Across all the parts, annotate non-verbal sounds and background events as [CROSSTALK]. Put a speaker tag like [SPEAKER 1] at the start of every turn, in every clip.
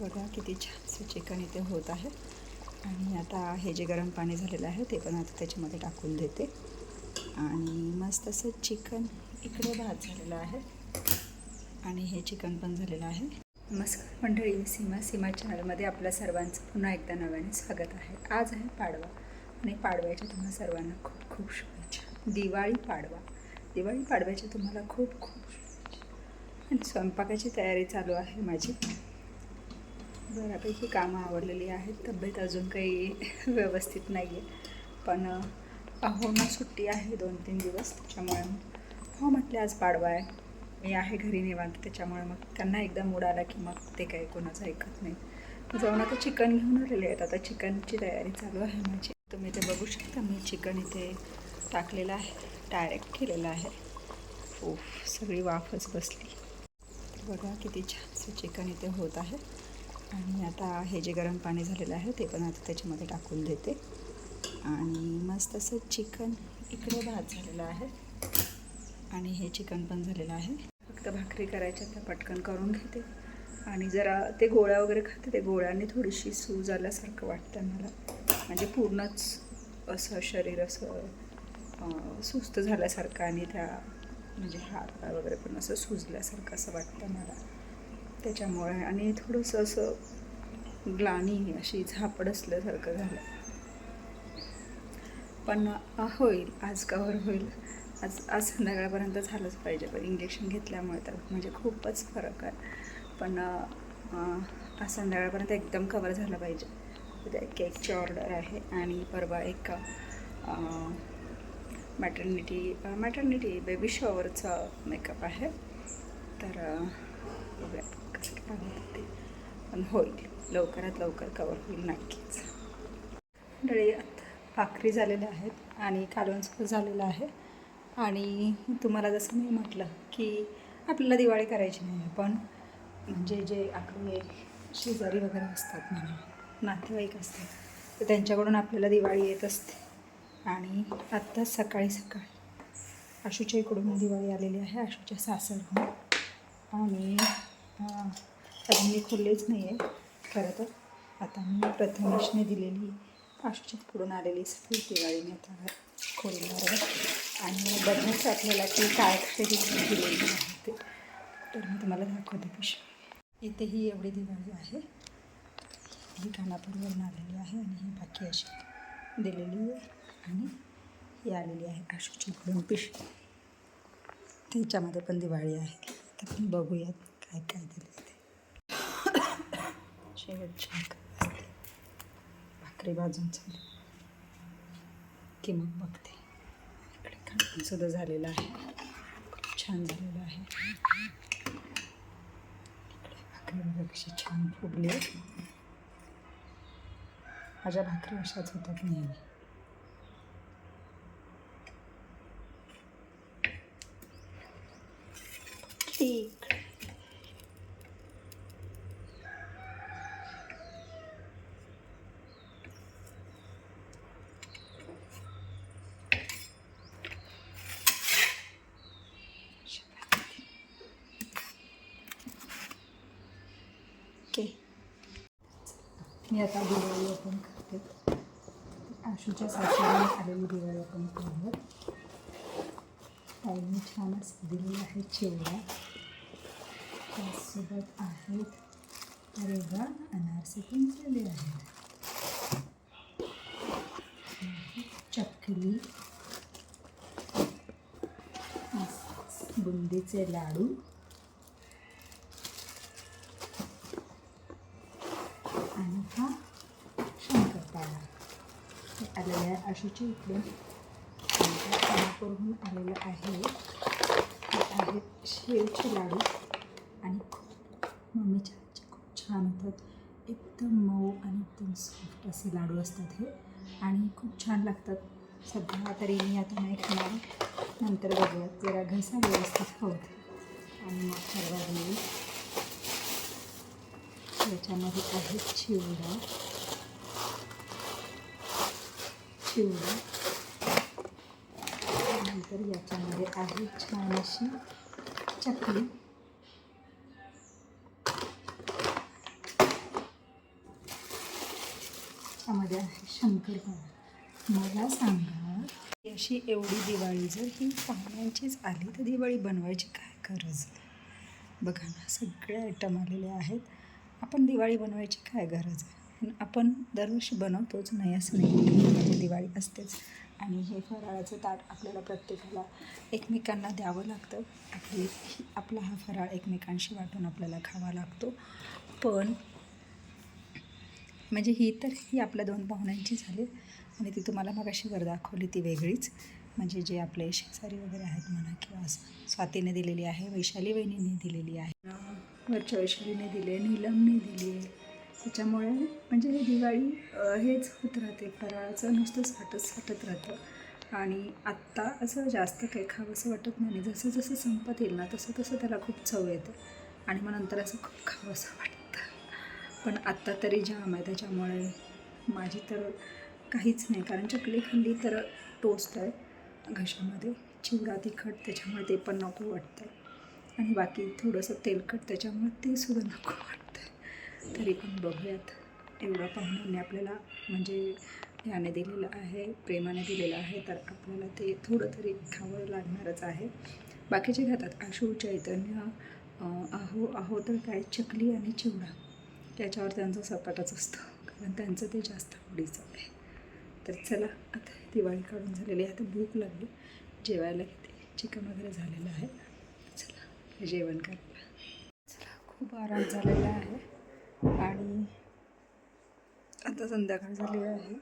[SPEAKER 1] बघा किती छानसं चिकन इथे होत आहे. आणि आता हे जे गरम पाणी झालेलं आहे ते पण आता त्याच्यामध्ये टाकून देते. आणि मस्त असं चिकन इकडे भात झालेलं आहे. आणि हे चिकन पण झालेलं आहे. नमस्कार मंडळी मी सीमा सीमा चॅनलमध्ये आपल्या सर्वांचं पुन्हा एकदा नव्याने स्वागत आहे. आज आहे पाडवा. आणि पाडव्याच्या तुम्हाला सर्वांना खूप खूप शुभेच्छा. दिवाळी पाडवा. दिवाळी पाडव्याच्या तुम्हाला खूप खूप शुभेच्छा. आणि स्वयंपाकाची तयारी चालू आहे माझी. बऱ्यापैकी कामं आवडलेली आहेत. तब्येत अजून काही [LAUGHS] व्यवस्थित नाही आहे पण अहो ना सुट्टी आहे दोन तीन दिवस. त्याच्यामुळे हो म्हटले आज पाडवा आहे. मी आहे घरी निवांत. त्याच्यामुळे मग त्यांना एकदा मूड आला की मग ते काही कोणाचं ऐकत नाही. जाऊन आता चिकन घेऊन आलेले आहेत. आता चिकनची तयारी चालू आहे माझी. तुम्ही ते बघू शकता. मी चिकन इथे टाकलेलं आहे. डायरेक्ट केलेलं आहे. ओफ सगळी वाफच बसली. बघा किती छानसं चिकन इथे होत आहे. आणि आता हे जे गरम पाणी झालेलं आहे ते पण आता त्याच्यामध्ये टाकून देते. आणि मस्त असं चिकन इकडे भात झालेलं आहे. आणि हे चिकन पण झालेलं आहे. फक्त भाकरी करायच्या त्या पटकन करून घेते. आणि जरा ते गोळ्या वगैरे खाते ते गोळ्याने थोडीशी सूज आल्यासारखं वाटतं मला. म्हणजे पूर्णच असं शरीर असं सुस्त झाल्यासारखं आणि त्या म्हणजे हात पाय वगैरे पण असं सुजल्यासारखं असं वाटतं मला. त्याच्यामुळे आणि थोडंसं असं ग्लानी अशी झापड असल्यासारखं झालं. पण होईल आज कवर होईल. आज आज संध्याकाळपर्यंत झालंच पाहिजे पण इंजेक्शन घेतल्यामुळे तर म्हणजे खूपच फरक आहे. पण आज संध्याकाळपर्यंत एकदम कवर झालं पाहिजे. उद्या एक केकची ऑर्डर आहे आणि परवा एक मॅटर्निटी मॅटर्निटी बेबी शॉवरचा मेकअप आहे. तर बघूया. कसं काय पण होईल. लवकरात लवकर कवर होईल नक्कीच. मंडळी भाकरी झालेल्या आहेत आणि कालवणसुद्धा झालेलं आहे. आणि तुम्हाला जसं मी म्हटलं की आपल्याला दिवाळी करायची नाही पण म्हणजे जे आपले शेजारी वगैरे असतात म्हणा नातेवाईक असतात तर त्यांच्याकडून आपल्याला दिवाळी येत असते. आणि आत्ताच सकाळी सकाळी आशूच्या इकडून दिवाळी आलेली आहे आशूच्या सासरहून. आणि अं, अजून मी खोललेच नाही आहे खरं तर. आता मी प्रथमेशने दिलेली आश्चित पुढून आलेली सगळी दिवाळी मी आता खोलणार आहे. आणि बघायचं आपल्याला की काय खरेदी दिलेली आहे ते. तर मी तुम्हाला दाखवते पिशवी. इथे ही एवढी दिवाळी आहे. ही खानापूरवरून आलेली आहे आणि ही बाकी अशी दिलेली आहे. आणि ही आलेली आहे आशूची इकडून पिशवी. त्याच्यामध्ये पण दिवाळी आहे. तर आपण बघूयात काय काय दिलं ते. शेवटच्या भाकरी असते. भाकरी भाजून चालू की मग बघते. इकडे खाणं सुद्धा झालेलं आहे. खूप छान झालेलं आहे. इकडे भाकरी बघा कशी छान फुगली. माझ्या भाकरी अशाच होतात नेहमी. मी आता दिवाळी ओपन करते. आशूच्या सासूने आलेली दिवाळी ओपन करूयात ताईने छानच दिलेली आहे चिवडा त्यासोबत आहेत रेगा अनारसे पण दिलेले आहेत. चकली बुंदीचे लाडू आणि हा शंकरपाळा हे आलेलं आहे. आशूच्या इकडून कोल्हापूरहून आलेलं आहे. ते आहेत शेवचे लाडू. आणि खूप मम्मीच्या हातचे खूप छान होतात. एकदम मऊ आणि एकदम सॉफ्ट असे लाडू असतात हे. आणि खूप छान लागतात. सध्या तरी मी आता नाही खाणार. नंतर बघूयात जरा घसा व्यवस्थित होत. आणि मग सर्वात देऊ याच्यामध्ये आहेत चिवडा. चिवडा नंतर याच्यामध्ये आहे छान अशी चकली. त्यामध्ये आहे शंकरपाळा मला सांगा अशी एवढी दिवाळी जर ही पाहुण्यांचीच आली तर दिवाळी बनवायची काय गरज? बघा ना सगळे आयटम आलेले आहेत. आपण दिवाळी बनवायची काय गरज आहे? आपण दरवर्षी बनवतोच नाही असं नाही म्हणजे दिवाळी असतेच. आणि हे फराळाचं ताट आपल्याला प्रत्येकाला एकमेकांना द्यावं लागतं. आपली आपला हा फराळ एकमेकांशी वाटून आपल्याला खावा लागतो. पण म्हणजे ही तर ही आपल्या दोन पाहुण्यांची झाली आणि ती तुम्हाला मग अशी वर दाखवली ती वेगळीच. म्हणजे जे आपले शेजारी वगैरे आहेत म्हणा किंवा असं स्वातीने दिलेली आहे वैशाली वहिनीने दिलेली आहे वरच्या वैशालीने दिले नीलमने दिली. त्याच्यामुळे म्हणजे ही दिवाळी हेच होत राहते. फराळाचं नुसतं साठत साठत राहतं. आणि आत्ता असं जास्त काही खावंसं वाटत नाही. जसं जसं संपत येईल ना तसं तसं त्याला खूप चव येते. आणि मग नंतर असं खूप खावंसं वाटतं. पण आत्ता तरी जाम आहे. त्याच्यामुळे माझी तर काहीच नाही. कारण चकली खाल्ली तर टोस्ट आहे घशामध्ये. चिवडा तिखट त्याच्यामुळे ते पण नको वाटतं आणि बाकी थोडंसं तेलकट त्याच्यामुळे ते सुद्धा नको वाटतं तरी पण बघूयात. एवढा पाहुण्यांनी आपल्याला म्हणजे याने दिलेलं आहे प्रेमाने दिलेलं आहे तर आपल्याला ते थोडं तरी खावं लागणारच आहे. बाकीचे खातात आशू चैतन्य आहो आहो तर काय चकली आणि चिवडा. त्याच्यावर त्यांचा सपाटाच असतो कारण त्यांचं ते जास्त आवडीचं आहे. तर चला आता दिवाळी काढून झालेली आहे. आता भूक लागली. जेवायला घेते चिकन वगैरे झालेलं आहे. चला जेवण करायला चला खूप आराम झालेला आहे. आणि आता संध्याकाळ झाली आहे.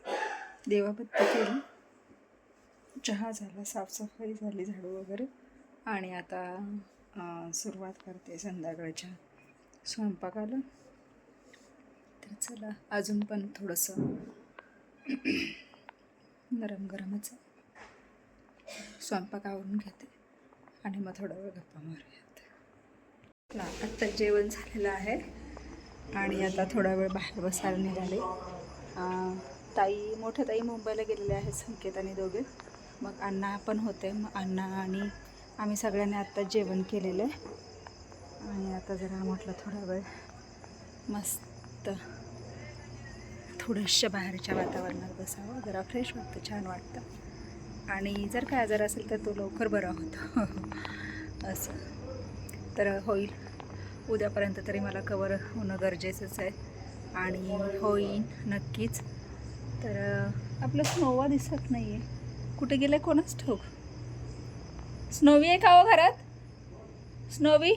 [SPEAKER 1] देवाबत्ती केली. चहा झाला साफसफाई झाली झाडू वगैरे. आणि आता सुरुवात करते संध्याकाळच्या स्वयंपाकाला. तर चला अजून पण थोडंसं गरम गरमच स्वयंपाक आवरून घेते. आणि मग थोडा वेळ गप्पा मारूयात. आत्ता जेवण झालेलं आहे. आणि आता थोडा वेळ बाहेर बसायला निघाले. ताई मोठ्या ताई मुंबईला गेलेल्या आहेत संकेत आणि दोघे. मग अण्णा पण होते. मग अण्णा आणि आम्ही सगळ्यांनी आत्ता जेवण केलेलं आहे. आणि आता जरा म्हटलं थोडा वेळ मस्त थोडंसं बाहेरच्या वातावरणात बसावं. जरा फ्रेश वाटतं छान वाटतं. आणि जर काय आजार असेल तर तो लवकर बरा होतो. [LAUGHS] असं. तर होईल. उद्यापर्यंत तरी मला कवर होणं गरजेचंच आहे. आणि होईन नक्कीच. तर आपलं स्नोवा दिसत नाही आहे कुठे गेलं आहे कोणच ठाऊक? स्नोवी आहे का हो घरात? स्नोवी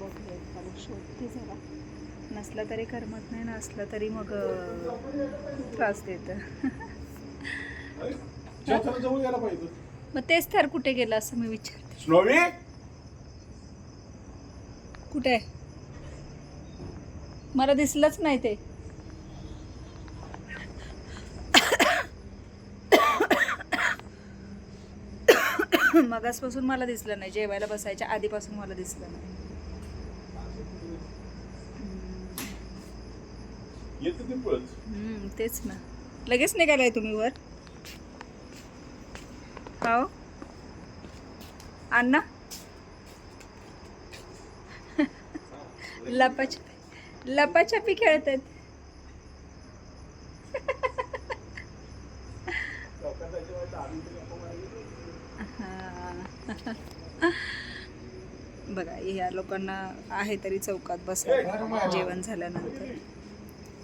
[SPEAKER 1] बघूया शोधते जरा. नसलं तरी करमत नाही ना असला तरी मग अं, त्रास देतं. मग तेच तर कुठे गेलं असं मी विचारते.
[SPEAKER 2] स्नोवी?
[SPEAKER 1] कुठे? आहे मला दिसलंच नाही ते. मगासपासून मला दिसलं नाही. जेवायला बसायच्या आधीपासून मला दिसलं नाही.
[SPEAKER 2] येतं ते पळत
[SPEAKER 1] हम्म, तेच ना. लगेच निघालाय तुम्ही वर? हो अण्णा लपाछपी लपाछपी खेळत आहेत बघा ह्या लोकांना आहे तरी चौकात बसायला जेवण झाल्यानंतर.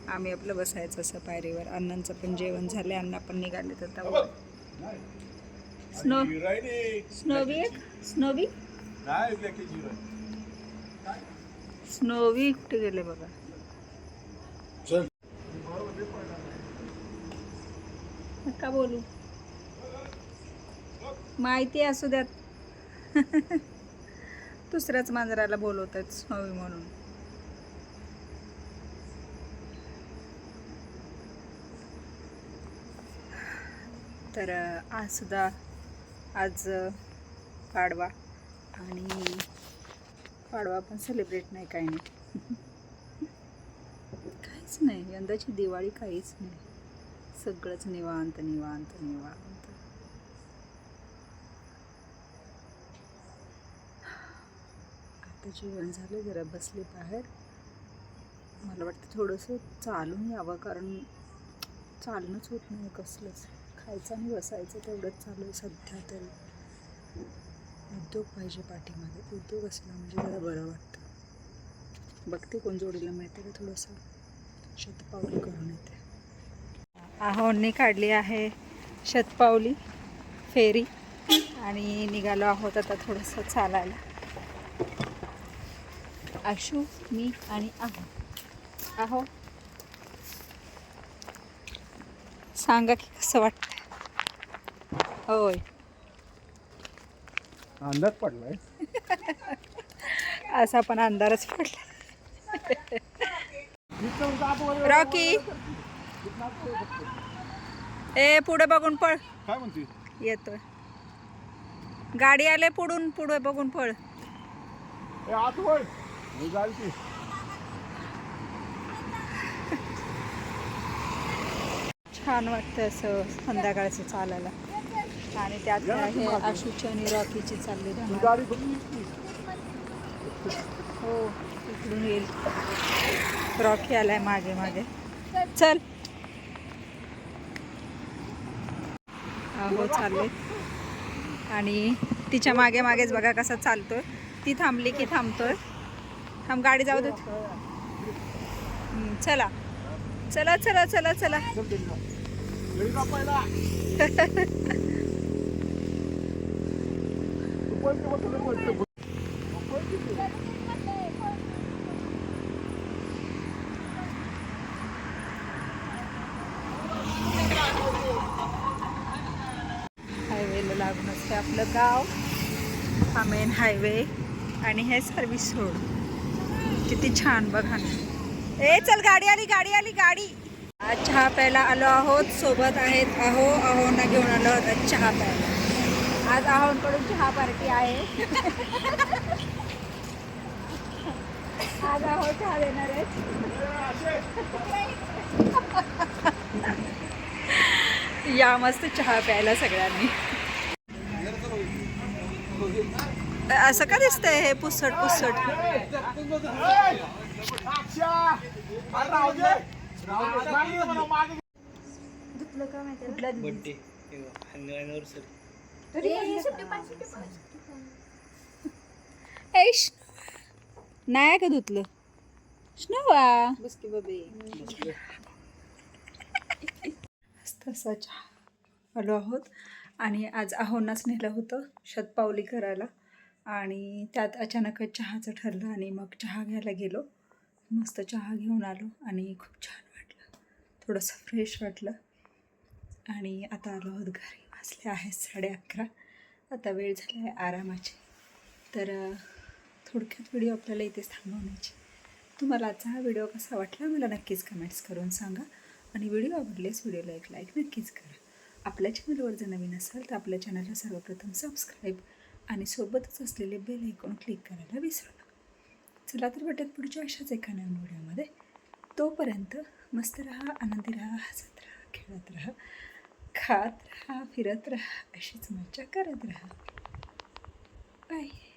[SPEAKER 1] आम्ही आपलं बसायचं असं पायरीवर. अण्णांचं पण जेवण झालं अण्णा पण निघाले तर तेव्हा स्नो स्नोवी एक स्नोवी
[SPEAKER 2] काय ब्लॅक झिरो
[SPEAKER 1] स्नोवी कुठे गेले बघा. नका बोलू. माहिती असू द्यात. [LAUGHS] दुसऱ्याच मांजराला बोलवतात स्नोवी म्हणून. तर आज सुद्धा आज पाडवा. आणि पाडवा पण सेलिब्रेट नाही काही नाही. [LAUGHS] काहीच नाही. यंदाची दिवाळी काहीच नाही. सगळंच निवांत निवांत निवांत. आता जेवण झालं जरा बसले बाहेर. मला वाटतं थोडंसं चालून यावं कारण चालणंच होत नाही कसलंच. खायचं आणि बसायचं तेवढंच चालू आहे सध्या तरी. उद्योग पाहिजे पाठीमागे. उद्योग असला म्हणजे जरा बरं वाटतं. बघते कोण जोडीला मिळते का थोडंसं. शतपावली करून येते. आहोंनी काढली आहे शतपावली फेरी आणि निघालो आहोत आता थोडंसं चालायला. आशू मी आणि आहो. आहो. सांगा की कसं वाटतं? होय.
[SPEAKER 2] अंदाज पडलाय. [LAUGHS]
[SPEAKER 1] असा पण अंधारच पडला. रॉकी. ए पुढे बघून पळ.
[SPEAKER 2] काय म्हणते?
[SPEAKER 1] येतोय. गाडी आले पुढून पुढे बघून पळ.
[SPEAKER 2] आत वळ.
[SPEAKER 1] छान वाटतं असं संध्याकाळचं चालायला. आणि त्यात हे आशूची आणि रॉकीची चालली. हो इकडून येईल. रॉकी आलाय मागे मागे. चल. हो चालले आणि तिच्यामागे मागेच बघा कसा चालतोय. ती थांबली की थांबतोय. थांब गाडी जाऊ देत. चला. चला चला चला चला [LAUGHS]
[SPEAKER 2] चल गेली का? गेली का पहिला? तू पळते बघ, तुला पळते बघ. पळते तू.
[SPEAKER 1] हायवेला लागूनच असते आपलं गाव. हा मेन हायवे आणि हे सर्व्हिस रोड किती छान बघा ना. ए चल गाडी आली गाडी आली गाडी. आज चहा प्यायला आलो आहोत. सोबत आहेत अहो ना घेऊन आलो आहोत. चहा प्यायला. आज अहोंकडून चहा पार्टी आहे आज अहो चहा देणार आहेत या मस्त चहा प्यायला सगळ्यांनी असं का दिसतंय हे पुसट पुसट
[SPEAKER 2] ए! अक्षा! अरे
[SPEAKER 1] श्नवा. नाही का धुतलं स्नोवा बसकी बबे तसा चहा आलो आहोत. आणि आज आहोंनाच नेलं होतं शतपावली करायला. आणि त्यात अचानकच चहाचं ठरलं आणि मग चहा घ्यायला गेलो. मस्त चहा घेऊन आलो आणि खूप छान वाटलं. थोडंसं फ्रेश वाटलं. आणि आता आलो आहोत घरी. वाजले आहेत साडे अकरा. आता वेळ झाला आहे आरामाची. तर थोडक्यात व्हिडिओ आपल्याला इथेच थांबवण्याची. तुम्हाला आजचा हा व्हिडिओ कसा वाटला मला नक्कीच कमेंट्स करून सांगा आणि व्हिडिओ आवडलेस व्हिडिओला एक लाईक नक्कीच करा. आपल्या चॅनलवर जर नवीन असाल तर आपल्या चॅनलला सर्वप्रथम सबस्क्राईब आणि सोबतच असलेले बेल ऐकून क्लिक करायला विसरू नका. चला तर भेटत पुढच्या अशाच एका नवीन व्हिडिओमध्ये. तोपर्यंत मस्त राहा आनंदी राहा हसत राहा खेळत राहा. खात राहा फिरत राहा अशीच मजा करत राहा. बाय.